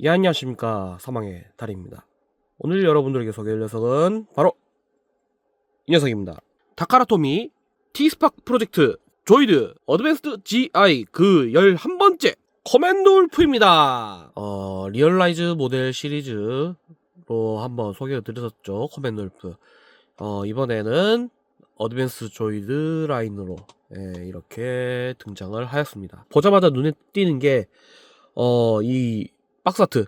예, 안녕하십니까. 사망의 달입니다. 오늘 여러분들에게 소개할 녀석은 바로 이 녀석입니다. 타카라토미 T스파크 프로젝트 조이드 어드밴스드 GI 그 11번째 커맨드 울프입니다. 어, 리얼라이즈 모델 시리즈로 한번 소개를 드렸었죠. 커맨드 울프. 어, 이번에는 어드밴스 조이드 라인으로 예, 이렇게 등장을 하였습니다. 보자마자 눈에 띄는 게 어, 이 박스 아트.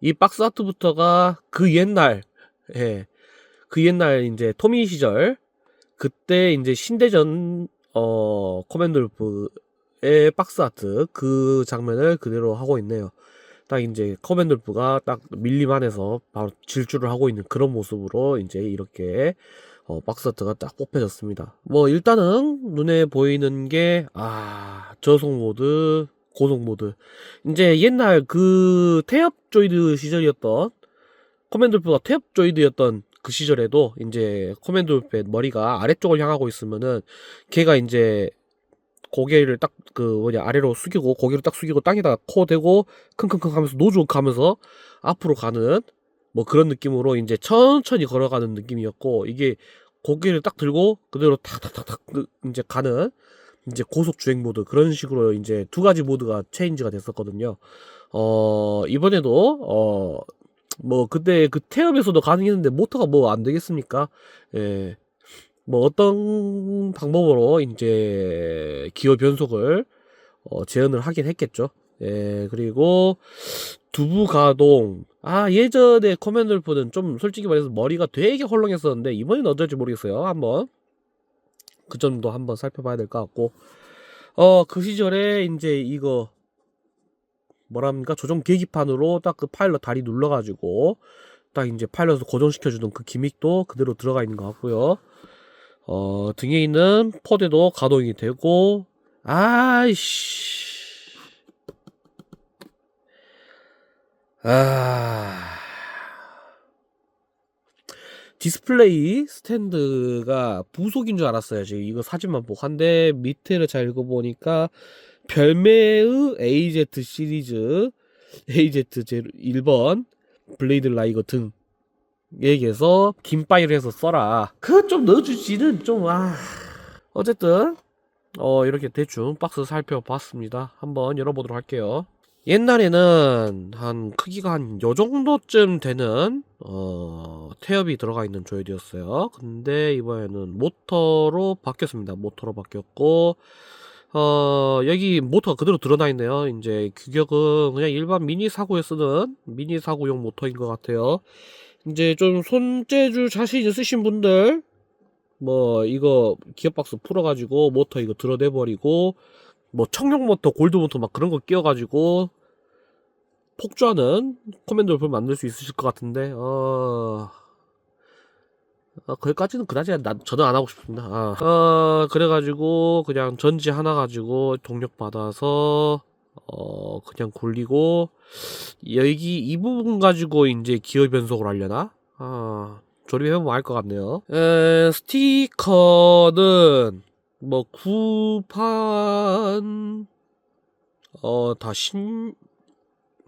이 박스 아트부터가 그 옛날, 예, 그 옛날 이제 토미 시절, 그때 이제 신대전, 어, 커맨돌프의 박스 아트, 그 장면을 그대로 하고 있네요. 딱 이제 커맨돌프가 딱 밀림 안에서 바로 질주를 하고 있는 그런 모습으로 이제 이렇게 어, 박스 아트가 딱 뽑혀졌습니다. 뭐 일단은 눈에 보이는 게, 아, 저속 모드, 고속 모드. 이제 옛날 그 태엽 조이드 시절이었던 커맨돌프가 태엽 조이드였던 그 시절에도 이제 커맨돌프의 머리가 아래쪽을 향하고 있으면은 걔가 이제 고개를 딱 그 뭐냐 아래로 숙이고 고개를 딱 숙이고 땅에다가 코 대고 킁킁킁 하면서 노조 하면서 앞으로 가는 뭐 그런 느낌으로 이제 천천히 걸어가는 느낌이었고 이게 고개를 딱 들고 그대로 탁탁탁탁 이제 가는 이제 고속 주행 모드 그런 식으로 이제 두 가지 모드가 체인지가 됐었거든요. 어 이번에도 어 뭐 그때 그 태엽에서도 가능했는데 모터가 뭐 안 되겠습니까? 예. 뭐 어떤 방법으로 이제 기어 변속을 어 재현을 하긴 했겠죠. 예, 그리고 두부 가동. 아, 예전에 커맨돌프는 좀 솔직히 말해서 머리가 되게 헐렁했었는데 이번엔 어떨지 모르겠어요. 한번 그 점도 한번 살펴봐야 될 것 같고. 어 그 시절에 이제 이거 뭐랍니까? 조정 계기판으로 딱 그 파일럿 다리 눌러가지고 딱 이제 파일럿을 고정시켜주는 그 기믹도 그대로 들어가 있는 것 같고요. 어 등에 있는 포대도 가동이 되고. 아이씨. 아 디스플레이 스탠드가 부속인 줄 알았어요. 지금 이거 사진만 보고 한데 밑에를 잘 읽어보니까 별매의 AZ 시리즈 AZ 1번 블레이드 라이거 등 얘기해서 긴 파일을 해서 써라. 그 좀 넣어주지는 좀 아. 어쨌든 어 이렇게 대충 박스 살펴봤습니다. 한번 열어보도록 할게요. 옛날에는 한 크기가 한 요 정도쯤 되는 어 태엽이 들어가 있는 조이드였어요. 근데 이번에는 모터로 바뀌었습니다. 모터로 바뀌었고 어 여기 모터가 그대로 드러나 있네요. 이제 규격은 그냥 일반 미니 사고에 쓰는 미니 사고용 모터인 것 같아요. 이제 좀 손재주 자신 있으신 분들 뭐 이거 기어박스 풀어가지고 모터 이거 드러내버리고 뭐 청룡 모터, 골드 모터 막 그런 거 끼워가지고 폭주하는 커맨드 울프를 만들 수 있으실 것 같은데 어... 어 거기까지는 그다지 나 저는 안 하고 싶습니다. 아. 어 그래가지고 그냥 전지 하나 가지고 동력 받아서 어 그냥 굴리고 여기 이 부분 가지고 이제 기어 변속을 하려나? 아 조립해보면 알 것 같네요. 에, 스티커는 뭐 구판 어 다 신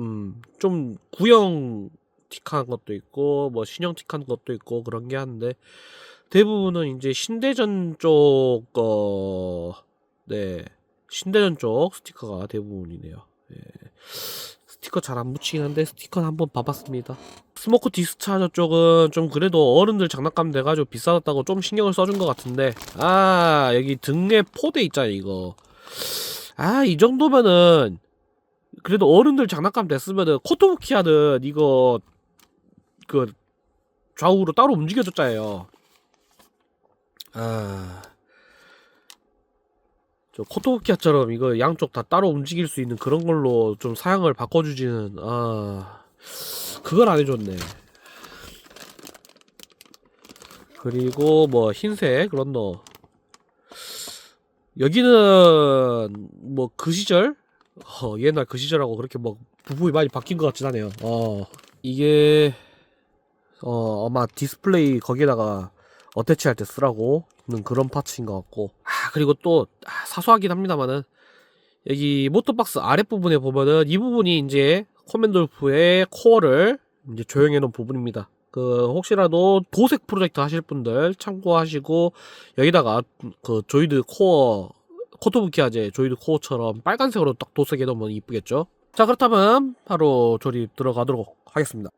음좀 구형 틱한 것도 있고 뭐 신형 틱한 것도 있고 그런 게 한데 대부분은 이제 신대전 쪽 어 네 신대전 쪽 스티커가 대부분이네요. 예. 스티커 잘 안 붙이긴 한데 스티커는 한번 봐봤습니다. 스모크 디스차저 쪽은 좀 그래도 어른들 장난감 돼가지고 비싸졌다고 좀 신경을 써준 것 같은데. 아 여기 등에 포대 있잖아요 이거. 아 이 정도면은 그래도 어른들 장난감 됐으면은 코토부키 하는 이거 그 좌우로 따로 움직여줬잖아요. 아... 저 코토부키아처럼 이거 양쪽 다 따로 움직일 수 있는 그런 걸로 좀 사양을 바꿔주지는 아 그걸 안 해줬네. 그리고 뭐 흰색 런너. 여기는 뭐 그 시절? 어, 옛날 그 시절하고 그렇게 뭐 부품이 많이 바뀐 것 같진 않아요. 어 이게 어 아마 디스플레이 거기에다가 어태치 할 때 쓰라고 는 그런 파츠인 것 같고. 아 그리고 또 아, 사소하긴 합니다만은 여기 모터박스 아랫 부분에 보면은 이 부분이 이제 코맨돌프의 코어를 이제 조형해 놓은 부분입니다. 그 혹시라도 도색 프로젝트 하실 분들 참고하시고 여기다가 그 조이드 코어 코토부키아제 조이드 코어처럼 빨간색으로 딱 도색해 놓으면 이쁘겠죠. 자 그렇다면 바로 조립 들어가도록 하겠습니다.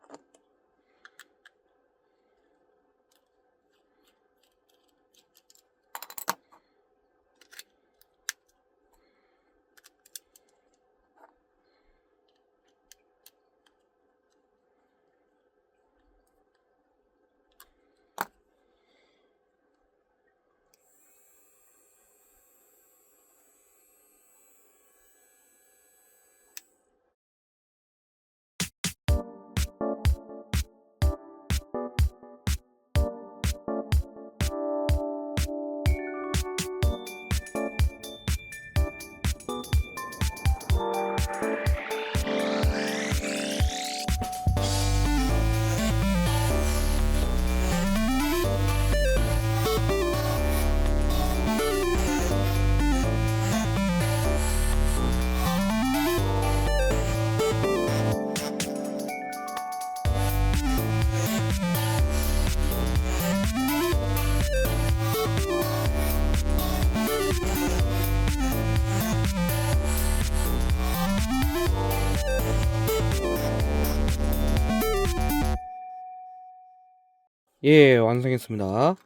예, 완성했습니다.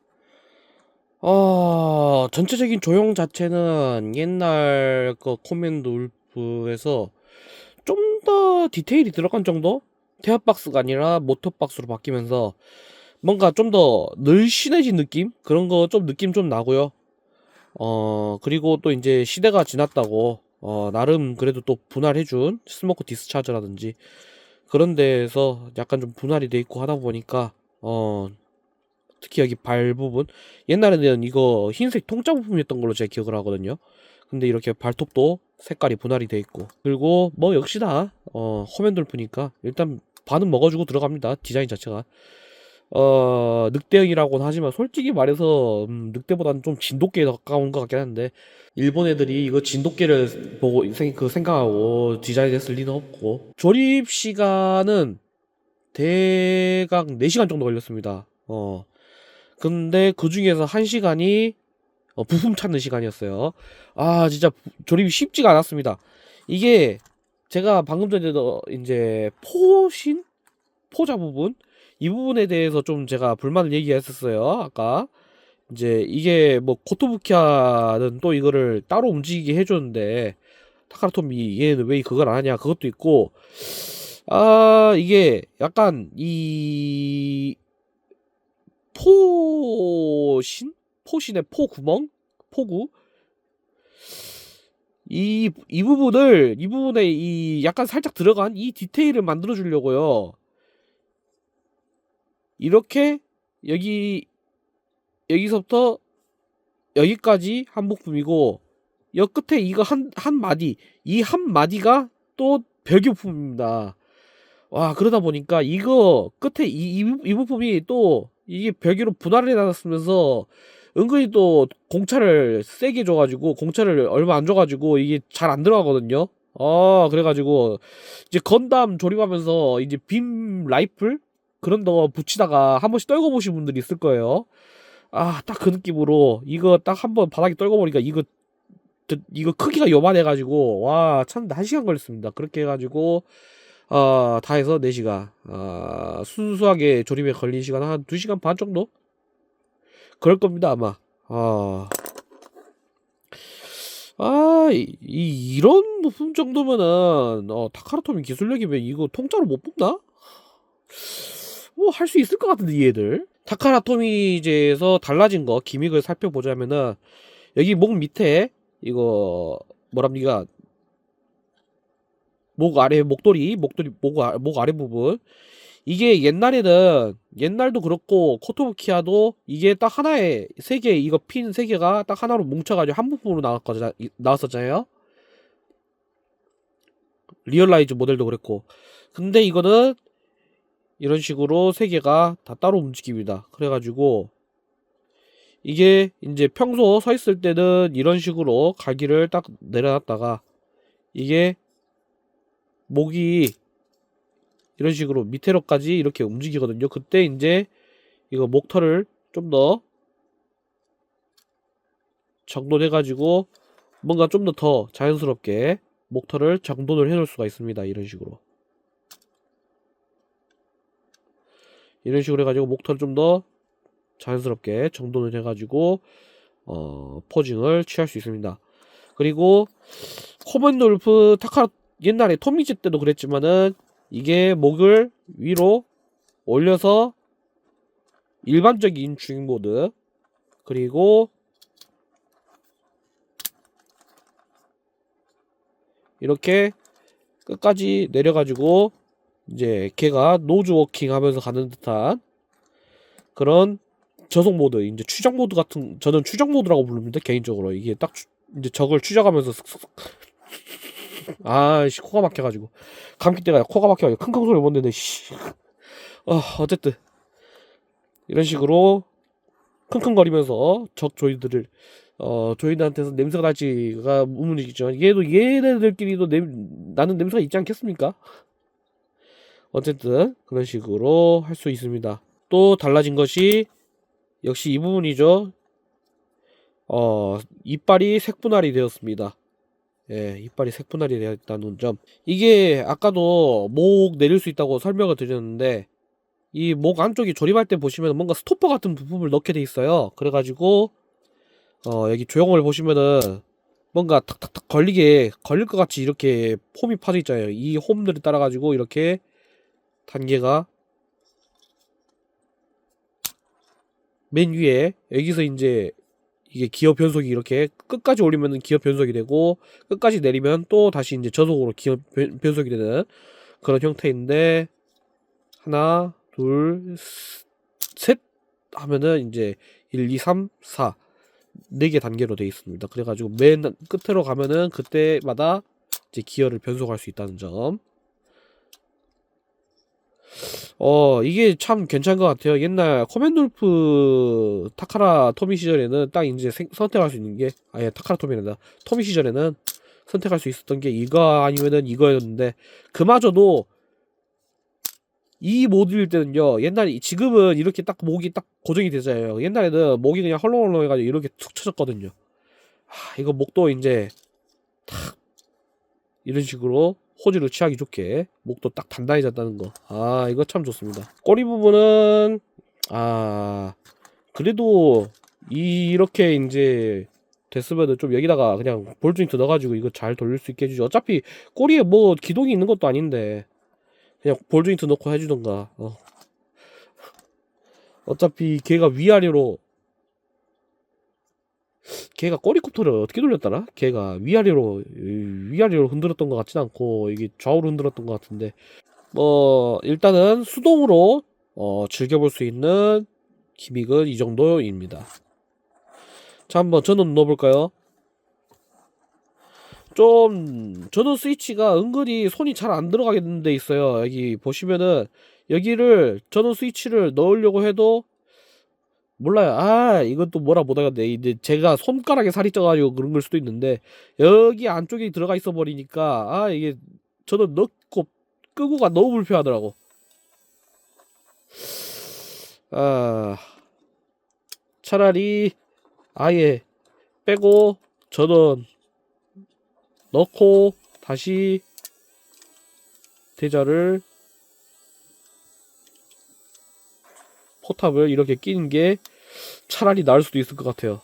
어, 전체적인 조형 자체는 옛날 그 코맨드 울프에서 좀 더 디테일이 들어간 정도? 태아박스가 아니라 모터박스로 바뀌면서 뭔가 좀 더 늘씬해진 느낌? 그런 거 좀 느낌 좀 나고요. 어, 그리고 또 이제 시대가 지났다고, 어, 나름 그래도 또 분할해준 스모크 디스차저라든지 그런 데에서 약간 좀 분할이 돼 있고 하다 보니까, 어, 특히 여기 발 부분. 옛날에는 이거 흰색 통짜 부품이었던 걸로 제가 기억을 하거든요. 근데 이렇게 발톱도 색깔이 분할이 돼 있고. 그리고 뭐 역시나 어 호맨돌프니까 일단 반은 먹어주고 들어갑니다 디자인 자체가. 어 늑대형이라고는 하지만 솔직히 말해서 음, 늑대보다는 좀 진돗개에 더 가까운 것 같긴 한데 일본 애들이 이거 진돗개를 보고 생, 그 생각하고 디자인했을 리는 없고. 조립 시간은 대강 4시간 정도 걸렸습니다. 어 근데 그 중에서 한 시간이 어, 부품 찾는 시간이었어요. 아, 진짜 부- 조립이 쉽지가 않았습니다. 이게 제가 방금 전에도 이제 포신? 포자 부분? 이 부분에 대해서 좀 제가 불만을 얘기했었어요. 아까. 이제 이게 뭐 코토부키아는 또 이거를 따로 움직이게 해줬는데 타카라토미 얘는 왜 그걸 안 하냐 그것도 있고 아 이게 약간 이 포신? 포신의 포구멍? 포구? 이, 이 부분을, 이 부분에 이 약간 살짝 들어간 이 디테일을 만들어 주려고요. 이렇게, 여기, 여기서부터 여기까지 한 부품이고, 여 끝에 이거 한, 한 마디, 이 한 마디가 또 별개 부품입니다. 와, 그러다 보니까 이거 끝에 이, 이, 부- 이 부품이 또 이게 별개로 분할을 해놨으면서 은근히 또 공차를 세게 줘가지고 공차를 얼마 안 줘가지고 이게 잘 안 들어가거든요. 아, 그래가지고 이제 건담 조립하면서 이제 빔 라이플 그런 거 붙이다가 한 번씩 떨궈 보신 분들이 있을 거예요. 아, 딱 그 느낌으로 이거 딱 한 번 바닥에 떨궈 보니까 이거 저- 이거 크기가 요만해가지고 와, 참 한 시간 걸렸습니다. 그렇게 해가지고 어, 다 해서 4시간. 어, 순수하게 조립에 걸린 시간 한 2시간 반 정도? 그럴 겁니다, 아마. 아, 아, 이, 이- 이 런 부품 정도면은, 어, 타카라토미 기술력이면 이거 통짜로 못 뽑나? 뭐, 할 수 있을 것 같은데, 이 애들. 타카라토미제에서 달라진 거, 기믹을 살펴보자면은, 여기 목 밑에, 이거, 뭐랍니까, 목 아래 목도리 목도리 목, 아, 목 아래 부분. 이게 옛날에는 옛날도 그렇고 코토부키아도 이게 딱 하나에 세개 이거 핀 세 개가 딱 하나로 뭉쳐가지고 한 부품으로 나왔거든 나왔었잖아요. 리얼라이즈 모델도 그랬고. 근데 이거는 이런 식으로 세 개가 다 따로 움직입니다. 그래가지고 이게 이제 평소 서 있을 때는 이런 식으로 갈기를 딱 내려놨다가 이게 목이 이런 식으로 밑으로까지 이렇게 움직이거든요. 그때 이제 이거 목털을 좀 더 정돈해 가지고 뭔가 좀 더 더 자연스럽게 목털을 정돈을 해 놓을 수가 있습니다. 이런 식으로. 이런 식으로 해가지고 목털을 좀 더 자연스럽게 정돈을 해가지고 어, 포징을 취할 수 있습니다. 그리고 코먼돌프 타카 옛날에 토미즈 때도 그랬지만은 이게 목을 위로 올려서 일반적인 주행 모드. 그리고 이렇게 끝까지 내려가지고 이제 걔가 노즈 워킹 하면서 가는 듯한 그런 저속 모드 이제 추적 모드 같은 저는 추적 모드라고 부릅니다 개인적으로. 이게 딱 추- 이제 적을 추적하면서 슥슥 아씨 코가 막혀가지고. 감기 때가 코가 막혀가지고 킁킁 소리 못 내네 씨. 어, 어쨌든. 이런 식으로 킁킁거리면서 적 조이들을 어 조이들한테서 냄새가 날지가 의문이겠죠. 얘도 얘네들끼리도 냄, 나는 냄새가 있지 않겠습니까? 어쨌든 그런 식으로 할 수 있습니다. 또 달라진 것이 역시 이 부분이죠. 어, 이빨이 색분할이 되었습니다. 예, 이빨이 색분할이 되었다는 점. 이게 아까도 목 내릴 수 있다고 설명을 드렸는데 이 목 안쪽이 조립할 때 보시면 뭔가 스토퍼 같은 부품을 넣게 돼 있어요. 그래가지고 어, 여기 조형을 보시면은 뭔가 탁탁탁 걸리게 걸릴 것 같이 이렇게 폼이 파져 있잖아요. 이 홈들을 따라 가지고 이렇게 단계가 맨 위에 여기서 이제 이게 기어 변속이 이렇게 끝까지 올리면은 기어 변속이 되고 끝까지 내리면 또 다시 이제 저속으로 기어 변- 변속이 되는 그런 형태인데 하나 둘 셋 하면은 이제 1 2 3 4 네 개 단계로 되어 있습니다. 그래가지고 맨 끝으로 가면은 그때마다 이제 기어를 변속할 수 있다는 점. 어, 이게 참 괜찮은 것 같아요. 옛날 커맨돌프 타카라 토미 시절에는 딱 이제 생- 선택할 수 있는 게, 아예 타카라 토미란다. 토미 시절에는 선택할 수 있었던 게 이거 아니면은 이거였는데, 그마저도 이 모드일 때는요, 옛날에, 지금은 이렇게 딱 목이 딱 고정이 되잖아요. 옛날에는 목이 그냥 헐렁헐렁 해가지고 이렇게 툭 쳐졌거든요. 하, 이거 목도 이제, 탁, 이런 식으로 호지를 취하기 좋게 목도 딱 단단해졌다는 거. 아, 이거 참 좋습니다. 꼬리 부분은 아, 그래도 이- 이렇게 이제 됐으면은 좀 여기다가 그냥 볼 조인트 넣어가지고 이거 잘 돌릴 수 있게 해주죠. 어차피 꼬리에 뭐 기동이 있는 것도 아닌데 그냥 볼 조인트 넣고 해주던가. 어. 어차피 걔가 위아래로 걔가 꼬리콥터를 어떻게 돌렸더라? 걔가 위아래로 이- 위아래로 흔들었던 것 같진 않고 이게 좌우로 흔들었던 것 같은데 뭐 일단은 수동으로 어, 즐겨볼 수 있는 기믹은 이 정도입니다. 자 한번 전원 넣어볼까요? 좀 전원 스위치가 은근히 손이 잘 안 들어가게 돼 있어요. 여기 보시면은 여기를 전원 스위치를 넣으려고 해도 몰라요. 아, 이것도 뭐라 못하겠네. 이제 제가 손가락에 살이 쪄가지고 그런 걸 수도 있는데, 여기 안쪽에 들어가 있어 버리니까, 아, 이게, 저는 넣고, 끄고가 너무 불편하더라고. 아, 차라리, 아예, 빼고, 저는, 넣고, 다시, 대자를, 포탑을 이렇게 끼는 게 차라리 나을 수도 있을 것 같아요.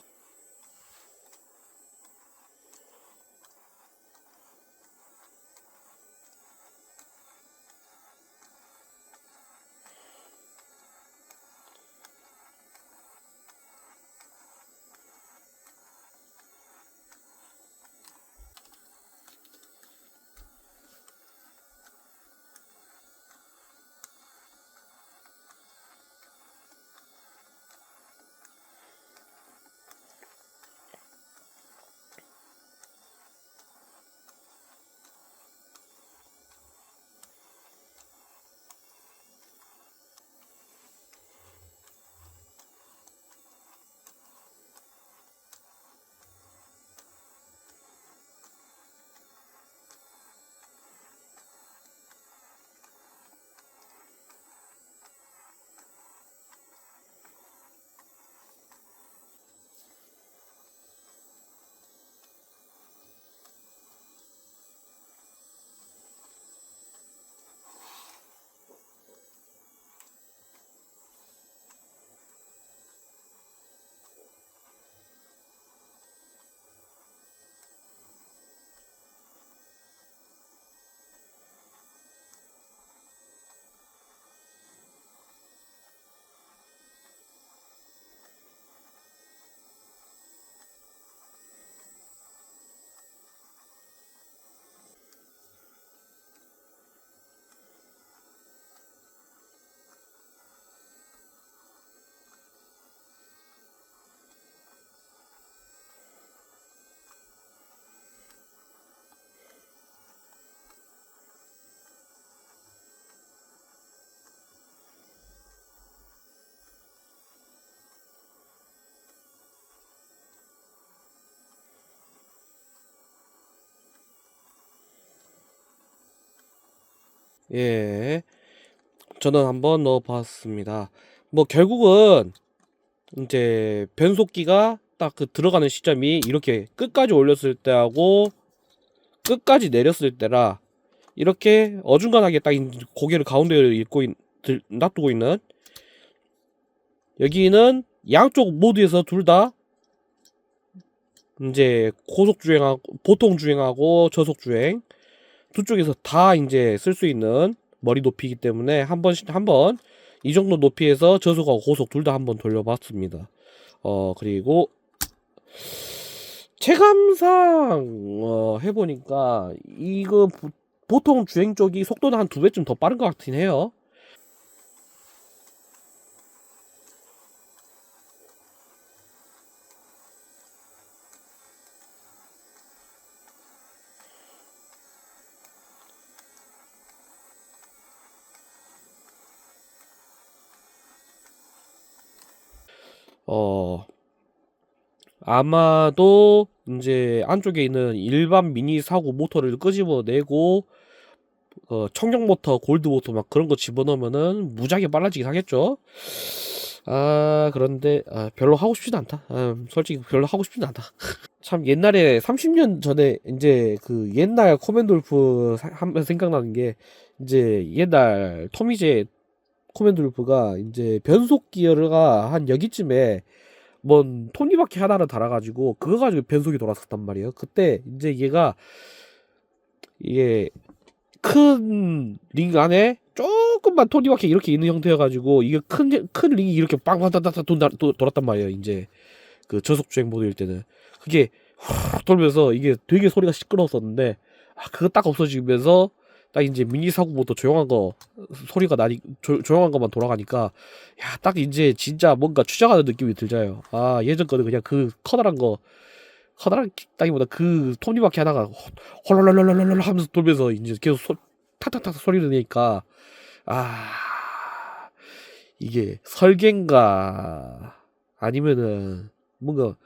예. 저는 한번 넣어봤습니다. 뭐 결국은 이제 변속기가 딱 그 들어가는 시점이 이렇게 끝까지 올렸을 때하고 끝까지 내렸을 때라 이렇게 어중간하게 딱 이- 고개를 가운데를 입고 있, 들, 놔두고 있는 여기는 양쪽 모드에서 둘 다 이제 고속 주행하고 보통 주행하고 저속 주행 두 쪽에서 다 이제 쓸 수 있는 머리 높이기 때문에 한 번씩 한 번 이 정도 높이에서 저속하고 고속 둘 다 한 번 돌려봤습니다. 어 그리고 체감상 어, 해보니까 이거 보, 보통 주행 쪽이 속도는 한 두 배쯤 더 빠른 것 같긴 해요. 어, 아마도 이제 안쪽에 있는 일반 미니 사고 모터를 끄집어내고 어, 청력 모터, 골드 모터 막 그런 거 집어넣으면은 무지하게 빨라지긴 하겠죠. 아 그런데 아, 별로 하고 싶지도 않다. 아, 솔직히 별로 하고 싶지도 않다. 참 옛날에 30년 전에 이제 그 옛날 코맨돌프 사- 하면 생각나는 게 이제 옛날 토미제 코맨돌프가 이제 변속 기어가 한 여기쯤에 뭔 톱니바퀴 하나를 달아가지고 그거 가지고 변속이 돌았었단 말이에요. 그때 이제 얘가 이게 큰 링 안에 조금만 톱니바퀴 이렇게 있는 형태여가지고 이게 큰 큰 링이 이렇게 빵빵따따따 돌았단 말이에요. 이제 그 저속 주행 모드일 때는 그게 후 돌면서 이게 되게 소리가 시끄러웠었는데 아, 그거 딱 없어지면서 딱 이제 미니 사고부터 조용한 거 소리가 나니 조, 조용한 것만 돌아가니까 야 딱 이제 진짜 뭔가 추적하는 느낌이 들자요. 아 예전 거는 그냥 그 커다란 거 커다란 따기보다 그 톱니바퀴 하나가 홀롤롤롤롤 하면서 돌면서 이제 계속 소, 탁탁탁 소리를 내니까 아 이게 설계인가 아니면은 뭔가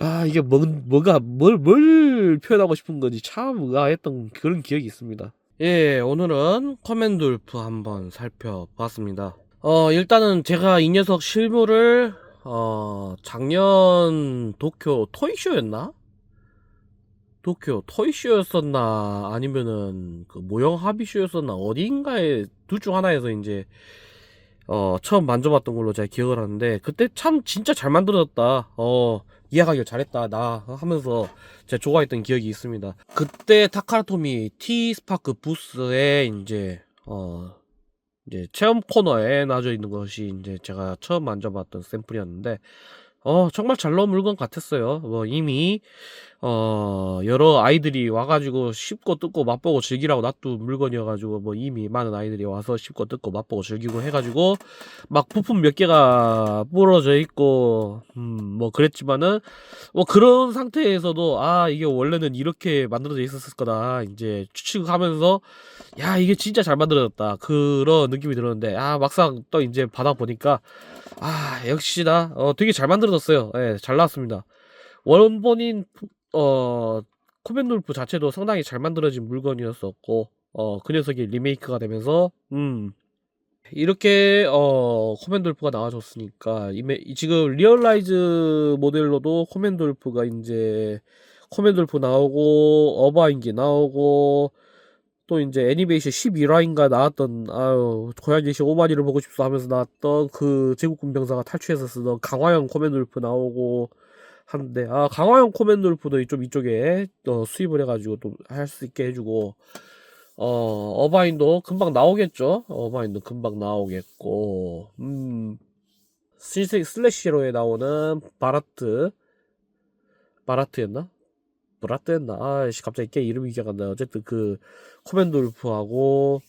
아 이게 뭐, 뭐가 뭘, 뭘 표현하고 싶은 건지 참 의아했던 그런 기억이 있습니다. 예, 오늘은 커맨돌프 한번 살펴봤습니다. 어, 일단은 제가 이 녀석 실물을 어, 작년 도쿄 토이쇼였나? 도쿄 토이쇼였었나? 아니면은 그 모형 합의쇼였었나? 어딘가에 둘 중 하나에서 이제 어, 처음 만져봤던 걸로 제가 기억을 하는데 그때 참 진짜 잘 만들어졌다. 어, 이해하기를 잘했다. 나 하면서 제가 좋아했던 기억이 있습니다. 그때 타카라토미 T 스파크 부스에 이제 어 이제 체험 코너에 놔져 있는 것이 이제 제가 처음 만져봤던 샘플이었는데 어 정말 잘 나온 물건 같았어요. 뭐 이미 어 여러 아이들이 와가지고 씹고 뜯고 맛보고 즐기라고 놔둔 물건이어가지고 뭐 이미 많은 아이들이 와서 씹고 뜯고 맛보고 즐기고 해가지고 막 부품 몇 개가 부러져 있고 음뭐 그랬지만은 뭐 그런 상태에서도 아 이게 원래는 이렇게 만들어져 있었을 거다 이제 추측하면서 야 이게 진짜 잘 만들어졌다 그런 느낌이 들었는데 아 막상 또 이제 받아 보니까 아 역시나 어 되게 잘 만들어졌어요. 예 잘 나왔습니다. 원본인 어 코벤돌프 자체도 상당히 잘 만들어진 물건이었었고 어 그 녀석이 리메이크가 되면서 음 이렇게 어 코맨돌프가 나와줬으니까 이메 지금 리얼라이즈 모델로도 코맨돌프가 이제 코맨돌프 나오고 어바인기 나오고 또 이제 애니메이션 11화인가 나왔던 아유 고양이 씨 오마니를 보고 싶어 하면서 나왔던 그 제국군 병사가 탈취해서 쓰던 강화형 코맨돌프 나오고 하는데 아 강화형 코맨돌프도 좀 이쪽에 어, 수입을 해가지고 또 할 수 있게 해주고 어, 어바인도 금방 나오겠죠? 어바인도 금방 나오겠고, 음, 슬- 슬래시로에 나오는 바라트, 바라트였나? 브라트였나? 아씨, 갑자기 게 이름이 기억 안 나요. 어쨌든 그, 코맨돌프하고,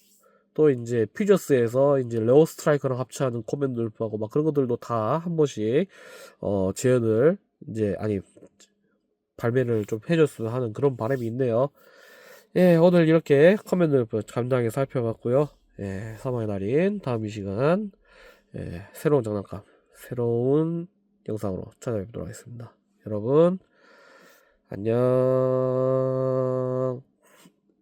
또 이제 퓨저스에서 이제 레오 스트라이커랑 합체하는 코맨돌프하고 막 그런 것들도 다 한 번씩, 어, 재현을, 이제, 아니, 발매를 좀 해줬으면 하는 그런 바람이 있네요. 예, 오늘 이렇게 커맨드 감당하게 살펴봤고요. 예, 사망의 날인 다음 이 시간 예, 새로운 장난감, 새로운 영상으로 찾아뵙도록 하겠습니다. 여러분 안녕.